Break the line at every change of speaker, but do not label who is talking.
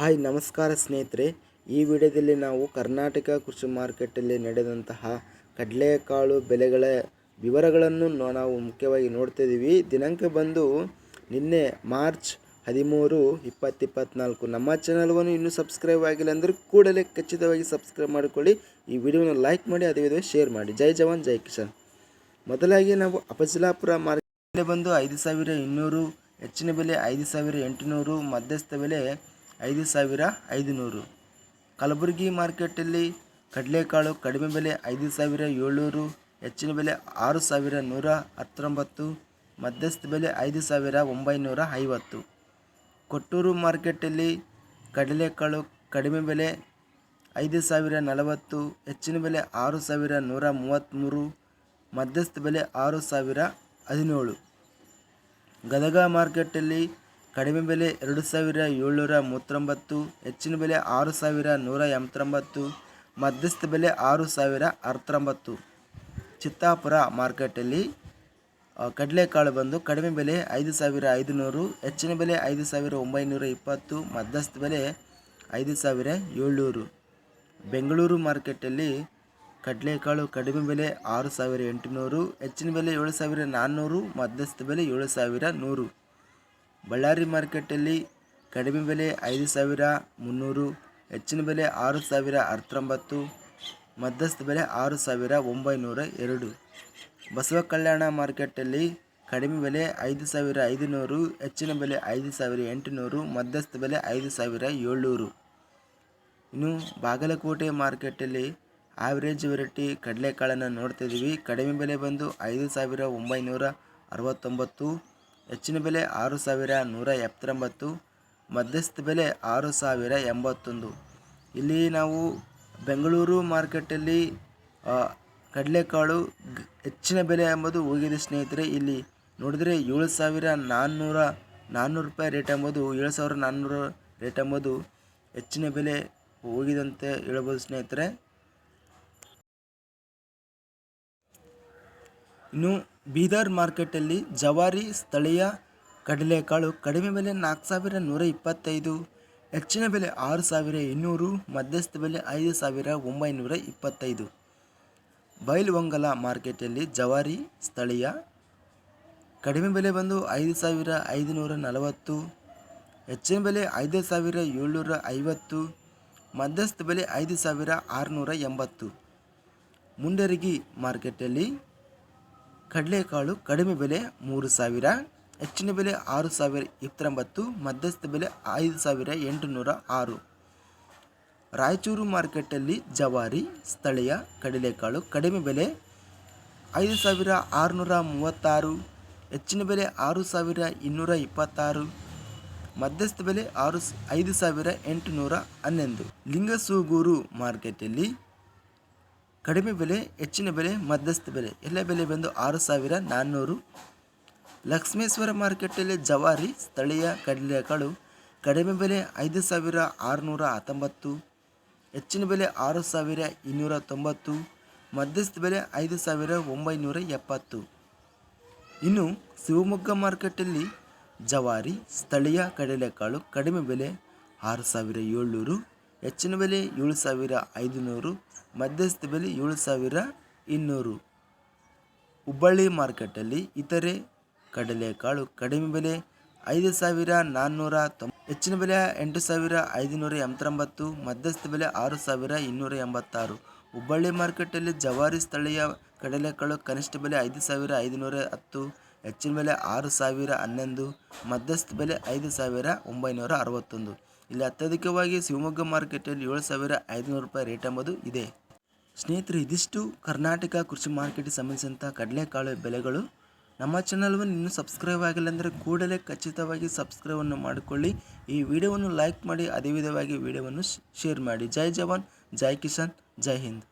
Hi, ನಮಸ್ಕಾರ ಸ್ನೇಹಿತರೆ. ಈ ವಿಡಿಯೋದಲ್ಲಿ ನಾವು ಕರ್ನಾಟಕ ಕೃಷಿ ಮಾರ್ಕೆಟಲ್ಲಿ ನಡೆದಂತಹ ಕಡಲೆಕಾಳು ಬೆಲೆಗಳ ವಿವರಗಳನ್ನು ನಾವು ಮುಖ್ಯವಾಗಿ ನೋಡ್ತಾ ಇದ್ದೀವಿ. ದಿನಾಂಕ ಬಂದು ನಿನ್ನೆ ಮಾರ್ಚ್ ಹದಿಮೂರು ಇಪ್ಪತ್ತು ಇಪ್ಪತ್ನಾಲ್ಕು ನಮ್ಮ ಚಾನಲ್ವನ್ನು ಇನ್ನೂ ಸಬ್ಸ್ಕ್ರೈಬ್ ಆಗಿಲ್ಲ ಅಂದರೆ ಕೂಡಲೇ ಖಚಿತವಾಗಿ ಸಬ್ಸ್ಕ್ರೈಬ್ ಮಾಡಿಕೊಳ್ಳಿ. ಈ ವಿಡಿಯೋನ ಲೈಕ್ ಮಾಡಿ, ಅದೇ ಶೇರ್ ಮಾಡಿ. ಜೈ ಜವಾನ್, ಜೈ ಕಿಶನ್ ಮೊದಲಾಗಿ ನಾವು ಅಫಜಲಾಪುರ ಮಾರ್ಕೆಟ್ ಬಂದು ಐದು ಸಾವಿರ ಇನ್ನೂರು, ಹೆಚ್ಚಿನ ಬೆಲೆ ಐದು ಸಾವಿರ ಎಂಟುನೂರು, ಮಧ್ಯಸ್ಥ ಬೆಲೆ ಐದು ಸಾವಿರ ಐದು ನೂರು ಕಲಬುರಗಿ ಮಾರ್ಕೆಟಲ್ಲಿ ಕಡಲೆಕಾಳು ಕಡಿಮೆ ಬೆಲೆ ಐದು ಸಾವಿರ ಏಳ್ನೂರು, ಹೆಚ್ಚಿನ ಬೆಲೆ ಆರು ಸಾವಿರ ನೂರ ಹತ್ತೊಂಬತ್ತು, ಮಧ್ಯಸ್ಥ ಬೆಲೆ ಐದು ಸಾವಿರ ಒಂಬೈನೂರ ಐವತ್ತು. ಕೊಟ್ಟೂರು ಮಾರ್ಕೆಟಲ್ಲಿ ಕಡಲೆಕಾಳು ಕಡಿಮೆ ಬೆಲೆ ಐದು ಸಾವಿರ ನಲವತ್ತು, ಹೆಚ್ಚಿನ ಬೆಲೆ ಆರು ಸಾವಿರ ನೂರ ಮೂವತ್ತ್ಮೂರು, ಮಧ್ಯಸ್ಥ ಬೆಲೆ ಆರು ಸಾವಿರ ಹದಿನೇಳು. ಗದಗ ಮಾರ್ಕೆಟಲ್ಲಿ ಕಡಿಮೆ ಬೆಲೆ ಎರಡು ಸಾವಿರ ಏಳ್ನೂರ ಮೂವತ್ತೊಂಬತ್ತು, ಹೆಚ್ಚಿನ ಬೆಲೆ ಆರು ಸಾವಿರ ನೂರ ಎಂಬತ್ತೊಂಬತ್ತು, ಮಧ್ಯಸ್ಥ ಬೆಲೆ ಆರು ಸಾವಿರ ಹತ್ತೊಂಬತ್ತು ಚಿತ್ತಾಪುರ ಮಾರ್ಕೆಟಲ್ಲಿ ಕಡಲೆಕಾಳು ಬಂದು ಕಡಿಮೆ ಬೆಲೆ ಐದು ಸಾವಿರ ಐದುನೂರು, ಹೆಚ್ಚಿನ ಬೆಲೆ ಐದು ಸಾವಿರ ಒಂಬೈನೂರ ಇಪ್ಪತ್ತು, ಮಧ್ಯಸ್ಥ ಬೆಲೆ ಐದು ಸಾವಿರ ಏಳ್ನೂರು. ಬೆಂಗಳೂರು ಮಾರ್ಕೆಟಲ್ಲಿ ಕಡಲೆಕಾಳು ಕಡಿಮೆ ಬೆಲೆ ಆರು ಸಾವಿರ ಎಂಟುನೂರು, ಹೆಚ್ಚಿನ ಬೆಲೆ ಏಳು ಸಾವಿರ ನಾನ್ನೂರು, ಮಧ್ಯಸ್ಥ ಬೆಲೆ ಏಳು ಸಾವಿರ ನೂರು. ಬಳ್ಳಾರಿ ಮಾರ್ಕೆಟಲ್ಲಿ ಕಡಿಮೆ ಬೆಲೆ ಐದು ಸಾವಿರ ಮುನ್ನೂರು, ಹೆಚ್ಚಿನ ಬೆಲೆ ಆರು ಸಾವಿರ ಹತ್ತೊಂಬತ್ತು, ಮಧ್ಯಸ್ಥ ಬೆಲೆ ಆರು ಸಾವಿರ ಒಂಬೈನೂರ ಎರಡು. ಬಸವ ಕಲ್ಯಾಣ ಮಾರ್ಕೆಟಲ್ಲಿ ಕಡಿಮೆ ಬೆಲೆ ಐದು ಸಾವಿರ ಐದುನೂರು, ಹೆಚ್ಚಿನ ಬೆಲೆ ಐದು ಸಾವಿರ ಎಂಟುನೂರು, ಮಧ್ಯಸ್ಥ ಬೆಲೆ ಐದು ಸಾವಿರ ಏಳ್ನೂರು. ಇನ್ನು ಬಾಗಲಕೋಟೆ ಮಾರ್ಕೆಟಲ್ಲಿ ಆವ್ರೇಜ್ ವೆರೈಟಿ ಕಡಲೆಕಾಳನ್ನು ನೋಡ್ತಿದ್ದೀವಿ ಕಡಿಮೆ ಬೆಲೆ ಬಂದು ಐದು ಸಾವಿರ ಒಂಬೈನೂರ ಅರವತ್ತೊಂಬತ್ತು ಹೆಚ್ಚಿನ ಬೆಲೆ ಆರು ಸಾವಿರ ನೂರ ಎಪ್ಪತ್ತೊಂಬತ್ತು, ಮಧ್ಯಸ್ಥ ಬೆಲೆ ಆರು ಸಾವಿರ ಎಂಬತ್ತೊಂದು. ಇಲ್ಲಿ ನಾವು ಬೆಂಗಳೂರು ಮಾರ್ಕೆಟಲ್ಲಿ ಕಡಲೆಕಾಳು ಹೆಚ್ಚಿನ ಬೆಲೆ ಎಂಬುದು ಹೋಗಿದೆ ಸ್ನೇಹಿತರೆ, ಇಲ್ಲಿ ನೋಡಿದರೆ ಏಳು ಸಾವಿರ ನಾನ್ನೂರ ನಾನ್ನೂರು ರೂಪಾಯಿ ರೇಟ್ ಎಂಬುದು, ಏಳು ಸಾವಿರ ನಾನ್ನೂರು ರೇಟ್ ಎಂಬುದು ಹೆಚ್ಚಿನ ಬೆಲೆ ಹೋಗಿದಂತೆ ಹೇಳ್ಬೋದು ಸ್ನೇಹಿತರೆ. ಇನ್ನು ಬೀದರ್ ಮಾರ್ಕೆಟಲ್ಲಿ ಜವಾರಿ ಸ್ಥಳೀಯ ಕಡಲೆಕಾಳು ಕಡಿಮೆ ಬೆಲೆ ನಾಲ್ಕು ಸಾವಿರ ನೂರ ಇಪ್ಪತ್ತೈದು, ಹೆಚ್ಚಿನ ಬೆಲೆ ಆರು ಸಾವಿರ ಇನ್ನೂರು, ಮಧ್ಯಸ್ಥ ಬೆಲೆ ಐದು ಸಾವಿರ ಒಂಬೈನೂರ ಇಪ್ಪತ್ತೈದು. ಬೈಲ್ವಂಗಲ ಮಾರ್ಕೆಟಲ್ಲಿ ಜವಾರಿ ಸ್ಥಳೀಯ ಕಡಿಮೆ ಬೆಲೆ ಬಂದು ಐದು ಸಾವಿರ ಐದುನೂರ ನಲವತ್ತು, ಹೆಚ್ಚಿನ ಬೆಲೆ ಐದು ಸಾವಿರ ಏಳ್ನೂರ ಐವತ್ತು, ಮಧ್ಯಸ್ಥ ಬೆಲೆ ಐದು ಸಾವಿರ ಆರುನೂರ ಎಂಬತ್ತು. ಮುಂಡರಗಿ ಮಾರ್ಕೆಟಲ್ಲಿ ಕಡಲೆಕಾಳು ಕಡಿಮೆ ಬೆಲೆ ಮೂರು ಸಾವಿರ, ಹೆಚ್ಚಿನ ಬೆಲೆ ಆರು ಸಾವಿರ ಇಪ್ಪತ್ತೊಂಬತ್ತು ಮಧ್ಯಸ್ಥ ಬೆಲೆ ಐದು ಸಾವಿರ ಎಂಟುನೂರ ಆರು. ರಾಯಚೂರು ಮಾರ್ಕೆಟಲ್ಲಿ ಜವಾರಿ, ಸ್ಥಳೀಯ ಕಡಲೆಕಾಳು ಕಡಿಮೆ ಬೆಲೆ ಐದು ಸಾವಿರ ಆರುನೂರ ಮೂವತ್ತಾರು, ಹೆಚ್ಚಿನ ಬೆಲೆ ಆರು ಸಾವಿರ ಇನ್ನೂರ ಇಪ್ಪತ್ತಾರು, ಮಧ್ಯಸ್ಥ ಬೆಲೆ ಆರು ಐದು ಸಾವಿರ ಎಂಟುನೂರ ಹನ್ನೊಂದು. ಲಿಂಗಸೂಗೂರು ಮಾರ್ಕೆಟಲ್ಲಿ ಕಡಿಮೆ ಬೆಲೆ, ಹೆಚ್ಚಿನ ಬೆಲೆ, ಮಧ್ಯಸ್ಥ ಬೆಲೆ. ಎಲ್ಲ ಬೆಲೆ ಬಂದು ಆರು ಸಾವಿರ ನಾನ್ನೂರು. ಲಕ್ಷ್ಮೇಶ್ವರ ಮಾರ್ಕೆಟಲ್ಲಿ ಜವಾರಿ, ಸ್ಥಳೀಯ ಕಡಲೆಕಾಳು, ಕಡಿಮೆ ಬೆಲೆ ಐದು ಸಾವಿರ ಆರುನೂರ ಹತ್ತೊಂಬತ್ತು. ಹೆಚ್ಚಿನ ಬೆಲೆ ಆರು ಸಾವಿರ ಇನ್ನೂರ ತೊಂಬತ್ತು. ಮಧ್ಯಸ್ಥ ಬೆಲೆ ಐದು ಸಾವಿರ ಒಂಬೈನೂರ ಎಪ್ಪತ್ತು. ಇನ್ನು ಶಿವಮೊಗ್ಗ ಮಾರ್ಕೆಟಲ್ಲಿ ಜವಾರಿ, ಸ್ಥಳೀಯ ಕಡಲೆಕಾಳು ಕಡಿಮೆ ಬೆಲೆ ಆರು ಸಾವಿರ ಏಳ್ನೂರು. ಹೆಚ್ಚಿನ ಬೆಲೆ ಏಳು ಸಾವಿರ ಐದುನೂರು, ಮಧ್ಯಸ್ಥ ಬೆಲೆ ಏಳು ಸಾವಿರ ಇನ್ನೂರು. ಹುಬ್ಬಳ್ಳಿ ಮಾರ್ಕೆಟಲ್ಲಿ ಇತರೆ ಕಡಲೆಕಾಳು ಕಡಿಮೆ ಬೆಲೆ ಐದು ಸಾವಿರ ನಾನ್ನೂರ ತೊಂಬ, ಹೆಚ್ಚಿನ ಬೆಲೆ ಎಂಟು ಸಾವಿರ ಐದುನೂರ ಎಂಬತ್ತೊಂಬತ್ತು, ಮಧ್ಯಸ್ಥ ಬೆಲೆ ಆರು ಸಾವಿರ ಇನ್ನೂರ ಎಂಬತ್ತಾರು. ಹುಬ್ಬಳ್ಳಿ ಮಾರ್ಕೆಟಲ್ಲಿ ಜವಾರಿ ಸ್ಥಳೀಯ ಕಡಲೆಕಾಳು ಕನಿಷ್ಠ ಬೆಲೆ ಐದು ಸಾವಿರ ಐದುನೂರ ಹತ್ತು, ಹೆಚ್ಚಿನ ಬೆಲೆ ಆರು ಸಾವಿರ ಹನ್ನೊಂದು, ಮಧ್ಯಸ್ಥ ಬೆಲೆ ಐದು ಸಾವಿರ ಒಂಬೈನೂರ ಅರವತ್ತೊಂದು. ಇಲ್ಲಿ ಅತ್ಯಧಿಕವಾಗಿ ಶಿವಮೊಗ್ಗ ಮಾರ್ಕೆಟಲ್ಲಿ ಏಳು ಸಾವಿರ ಐದುನೂರು ರೂಪಾಯಿ ರೇಟ್ ಎಂಬುದು ಇದೆ. ಸ್ನೇಹಿತರೆ, ಇದಿಷ್ಟು ಕರ್ನಾಟಕ ಕೃಷಿ ಮಾರ್ಕೆಟ್ಗೆ ಸಂಬಂಧಿಸಿದಂಥ ಕಡಲೆಕಾಳು ಬೆಲೆಗಳು. ನಮ್ಮ ಚಾನಲ್ವನ್ನು ಇನ್ನೂ ಸಬ್ಸ್ಕ್ರೈಬ್ ಆಗಿಲ್ಲ ಅಂದರೆ ಕೂಡಲೇ ಖಚಿತವಾಗಿ ಸಬ್ಸ್ಕ್ರೈಬನ್ನು ಮಾಡಿಕೊಳ್ಳಿ. ಈ ವಿಡಿಯೋವನ್ನು ಲೈಕ್ ಮಾಡಿ, ಅದೇ ವಿಧವಾಗಿ ವಿಡಿಯೋವನ್ನು ಶೇರ್ ಮಾಡಿ. ಜೈ ಜವಾನ್, ಜೈ ಕಿಸಾನ್, ಜೈ ಹಿಂದ್.